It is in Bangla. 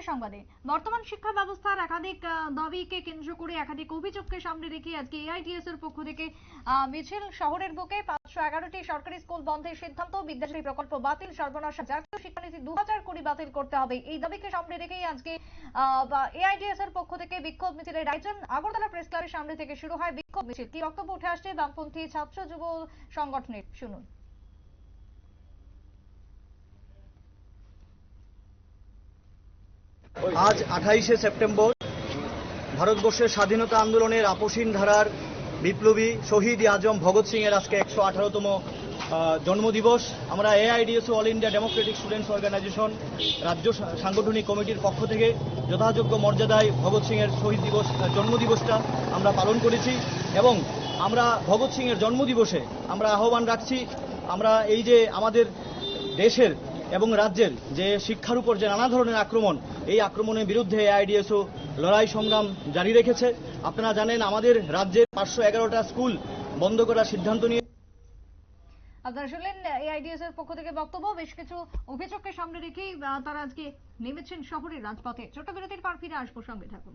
পরবর্তী সংবাদে। বর্তমান শিক্ষা ব্যবস্থার একাধিক দাবিকে কেন্দ্র করে একাধিক অভিযোগকে সামনে রেখে আজকে এআইটিএস এর পক্ষ থেকে মিছিল শহরের বুকে। পাঁচশো এগারোটি সরকারি স্কুল বন্ধের সিদ্ধান্ত বিদ্যাশ্রী প্রকল্প বাতিল, সর্বনাশ জাতীয় শিক্ষানীতি দু হাজার কুড়ি বাতিল করতে হবে। এই দাবিকে সামনে রেখেই আজকে এআইটিএস এর পক্ষ থেকে বিক্ষোভ মিছিলের আয়োজন আগরতলা প্রেস ক্লাবের সামনে থেকে শুরু হয় বিক্ষোভ মিছিল। কি বক্তব্য উঠে আসছে বামপন্থী ছাত্র যুব সংগঠনের। শুনুন। আজ আঠাইশে সেপ্টেম্বর, ভারতবর্ষের স্বাধীনতা আন্দোলনের আপসীন ধারার বিপ্লবী শহীদ আজম ভগৎ সিং এর আজকে একশো আঠারোতম জন্মদিবস। আমরা AIDSO all India democratic students organisation রাজ্য সাংগঠনিক কমিটির পক্ষ থেকে যথাযোগ্য মর্যাদায় ভগৎ সিং এর শহীদ দিবস জন্মদিবসটা আমরা পালন করেছি এবং আমরা ভগৎ সিং এর জন্মদিবসে আমরা আহ্বান রাখছি। আমরা এই যে আমাদের দেশের এবং রাজ্যের যে শিক্ষার উপর যে নানা ধরনের আক্রমণ, এই আক্রমণের বিরুদ্ধে এআইডিএসও লড়াই সংগ্রাম জারি রেখেছে। আপনারা জানেন, আমাদের রাজ্যের পাঁচশো এগারোটা স্কুল বন্ধ করার সিদ্ধান্ত নিয়ে আপনারা শুনলেন এআইডিএস এর পক্ষ থেকে বক্তব্য। বেশ কিছু অভিযোগকে সামনে রেখেই তারা আজকে নেমেছেন শহরের রাজপথে। ছোট বিরতির পর ফিরে আসব সঙ্গে থাকুন।